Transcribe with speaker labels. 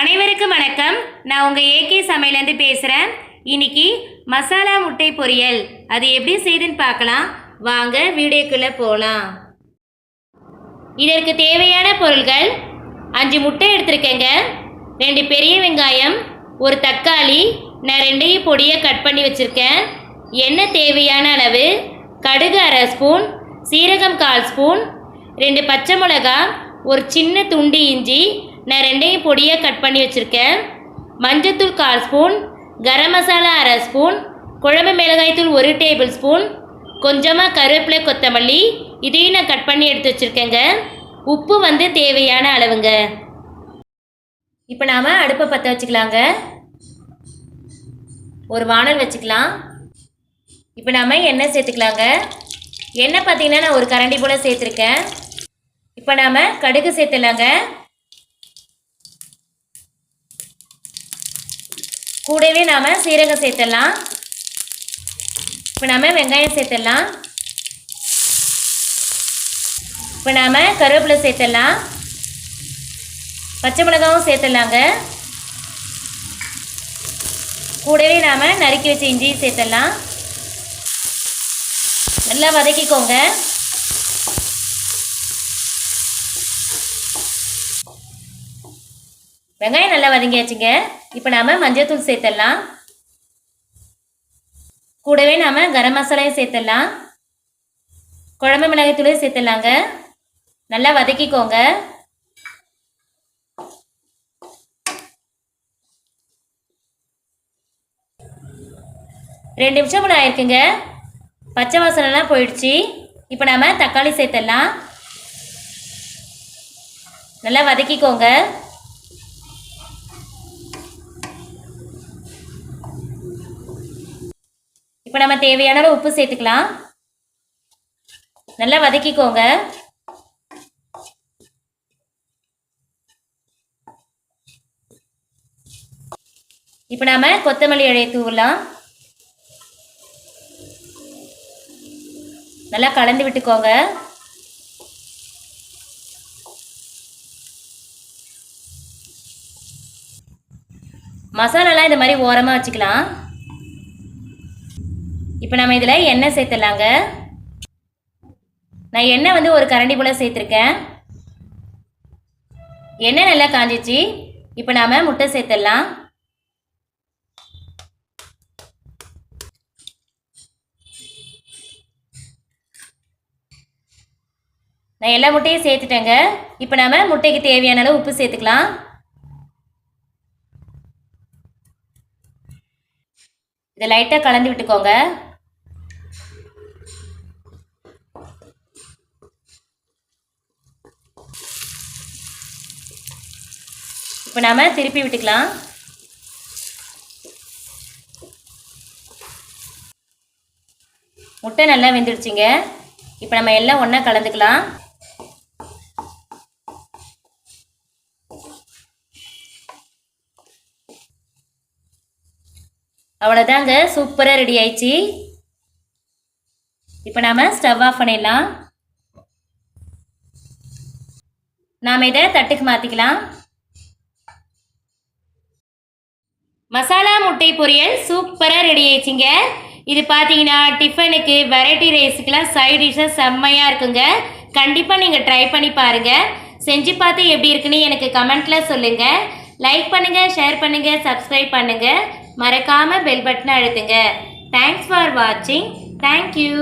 Speaker 1: அனைவருக்கும் வணக்கம். நான் உங்கள் ஏகே சமையலேருந்து பேசுகிறேன் இன்னைக்கு மசாலா முட்டை பொரியல். அது எப்படி செய்யுதுன்னு பார்க்கலாம். வாங்க வீடியோக்குள்ளே போகலாம் இதற்கு தேவையான பொருள்கள் அஞ்சு முட்டை எடுத்திருக்கேங்க. ரெண்டு பெரிய வெங்காயம் ஒரு தக்காளி நான் ரெண்டையும் பொடியை கட் பண்ணி வச்சுருக்கேன். எண்ணெய் தேவையான அளவு கடுகு அரை ஸ்பூன் சீரகம் கால் ஸ்பூன் ரெண்டு பச்சை மிளகா ஒரு சின்ன துண்டு இஞ்சி நான் ரெண்டையும் பொடியாக கட் பண்ணி வச்சுருக்கேன். மஞ்சத்தூள் கால் ஸ்பூன் கரம் மசாலா அரை ஸ்பூன் குழம்பு மிளகாய்த்தூள் ஒரு டேபிள் ஸ்பூன் கொஞ்சமாக கருவேப்பிலை கொத்தமல்லி இதையும் நான் கட் பண்ணி எடுத்து வச்சுருக்கேங்க. உப்பு வந்து தேவையான அளவுங்க. இப்போ நாம் அடுப்பை பற்ற வச்சுக்கலாங்க. ஒரு வானல் வச்சுக்கலாம். இப்போ நாம் எண்ணெய் சேர்த்துக்கலாங்க. எண்ணெய் பார்த்தீங்கன்னா நான் ஒரு கரண்டி போல் சேர்த்துருக்கேன். இப்போ நாம் கடுகு சேர்த்துலாங்க கூடவே நாம் சீரகம் சேர்த்துடலாம். இப்போ நாம் வெங்காயம் சேர்த்துடலாம். இப்போ நாம் கருவேப்பிலை சேர்த்துடலாம். பச்சை மிளகாவும் சேர்த்துடலாங்க. கூடவே நாம் நறுக்கி வச்ச இஞ்சியும் சேர்த்துடலாம். நல்லா வதக்கிக்கோங்க. வெங்காயம் நல்லா வதங்கியாச்சுங்க. இப்போ நாம் மஞ்சள்தூள் சேர்த்துடலாம் கூடவே நாம் கரம் மசாலையும் சேர்த்துடலாம் குழம்பு மிளகாய்த்தூளையும் சேர்த்துடலாங்க நல்லா வதக்கிக்கோங்க. ரெண்டு நிமிஷம் போல ஆயிருக்குங்க. பச்சை வாசனைலாம் போயிடுச்சு. இப்போ நாம் தக்காளி சேர்த்துடலாம் நல்லா வதக்கிக்கோங்க. இப்போ நம்ம தேவையான அளவு உப்பு சேர்த்துக்கலாம். நல்லா வதக்கிக்கோங்க. இப்போ நாம கொத்தமல்லி இலையை தூவலாம். நல்லா கலந்து விட்டுக்கோங்க. மசாலாலாம் இந்த மாதிரி ஓரமாக வச்சுக்கலாம். இப்போ நம்ம இதில் எண்ணெய் சேர்த்துடலாங்க. நான் எண்ணெய் வந்து ஒரு கரண்டி போல் சேர்த்துருக்கேன். எண்ணெய் நல்லா காஞ்சிச்சு. இப்போ நாம் முட்டை சேர்த்துடலாம். நான் எல்லா முட்டையும் சேர்த்துட்டேங்க. இப்போ நாம் முட்டைக்கு தேவையான அளவு உப்பு சேர்த்துக்கலாம். இதை லைட்டாக கலந்து விட்டுக்கோங்க. இப்போ நாம் திருப்பி விட்டுக்கலாம். முட்டை நல்லா வெந்துடுச்சிங்க. இப்போ நம்ம எல்லாம் ஒன்றா கலந்துக்கலாம். அவ்வளோதாங்க சூப்பராக ரெடி ஆயிடுச்சு. இப்போ நாம் ஸ்டவ் ஆஃப் பண்ணிடலாம். நாம் இதை தட்டுக்கு மாற்றிக்கலாம் மசாலா முட்டை பொரியல் சூப்பராக ரெடி ஆயிடுச்சுங்க. இது பார்த்தீங்கன்னா டிஃபனுக்கு வெரைட்டி ரைஸுக்கெலாம் சைட் டிஷ்ஷாக செம்மையாக இருக்குங்க. கண்டிப்பாக நீங்கள் ட்ரை பண்ணி பாருங்கள் செஞ்சு பார்த்து எப்படி இருக்குன்னு எனக்கு கமெண்ட்டில் சொல்லுங்கள் லைக் பண்ணுங்கள் ஷேர் பண்ணுங்கள் சப்ஸ்கிரைப் பண்ணுங்கள் மறக்காமல் பெல் பட்டனை அழுத்துங்க. தேங்க்ஸ் ஃபார் வாட்சிங் தேங்க்யூ